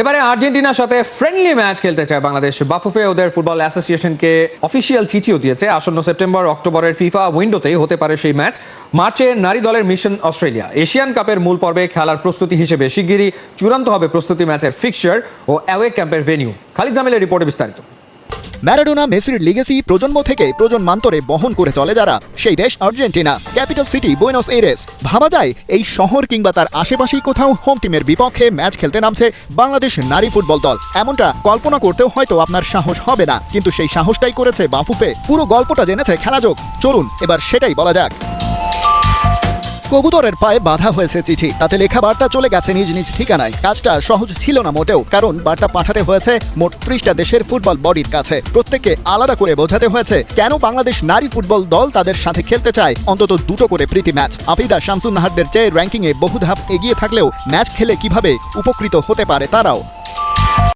এবারে আর্জেন্টিনার সাথে ফ্রেন্ডলি ম্যাচ খেলতে চায় বাংলাদেশ। বাফুফে ওদের ফুটবল অ্যাসোসিয়েশনকে অফিসিয়াল চিঠিও দিয়েছে। আসন্ন সেপ্টেম্বর, অক্টোবরের ফিফা উইন্ডোতেই হতে পারে সেই ম্যাচ মার্চে নারী দলের মিশন অস্ট্রেলিয়া। এশিয়ান কাপের মূল পর্বে খেলার প্রস্তুতি হিসেবে শিগগিরই চূড়ান্ত হবে প্রস্তুতি ম্যাচের ফিক্সচার ও অ্যাওয়ে ক্যাম্পের ভেনিউ খালিদ জামিলের রিপোর্টে বিস্তারিত। ম্যারাডোনা, মেসির লিগেসি প্রজন্ম থেকে প্রজন্মান্তরে বহন করে চলে যারা। সেই দেশ Argentina, capital city Buenos Aires ভাবা যায়, এই শহর কিংবা তার আশেপাশেই কোথাও হোম টিমের বিপক্ষে ম্যাচ খেলতে নামছে বাংলাদেশ নারী ফুটবল দল। এমনটা কল্পনা করতেও হয়তো আপনার সাহস হবে না, কিন্তু সেই সাহসটাই করেছে বাফুফে। পুরো গল্পটা জেনেছে খেলাযোগ। চলুন, এবার সেটাই বলা যাক। কবুতরের পায়ে বাধা হয়েছে চিঠি। তাতে লেখা বার্তা চলে গেছে নিজ নিজ ঠিকানায়। কাজটা সহজ ছিল না মোটেও, কারণ বার্তা পাঠাতে হয়েছে মোট ত্রিশটা দেশের ফুটবল বডির কাছে। প্রত্যেককে আলাদা করে বোঝাতে হয়েছে কেন বাংলাদেশ নারী ফুটবল দল তাদের সাথে খেলতে চায়। অন্তত দুটো করে প্রীতি ম্যাচ। আফিদা শামসুন নাহারদের চেয়ে র্যাঙ্কিংয়ে বহু ধাপ এগিয়ে থাকলেও ম্যাচ খেলে কীভাবে উপকৃত হতে পারে তারাও?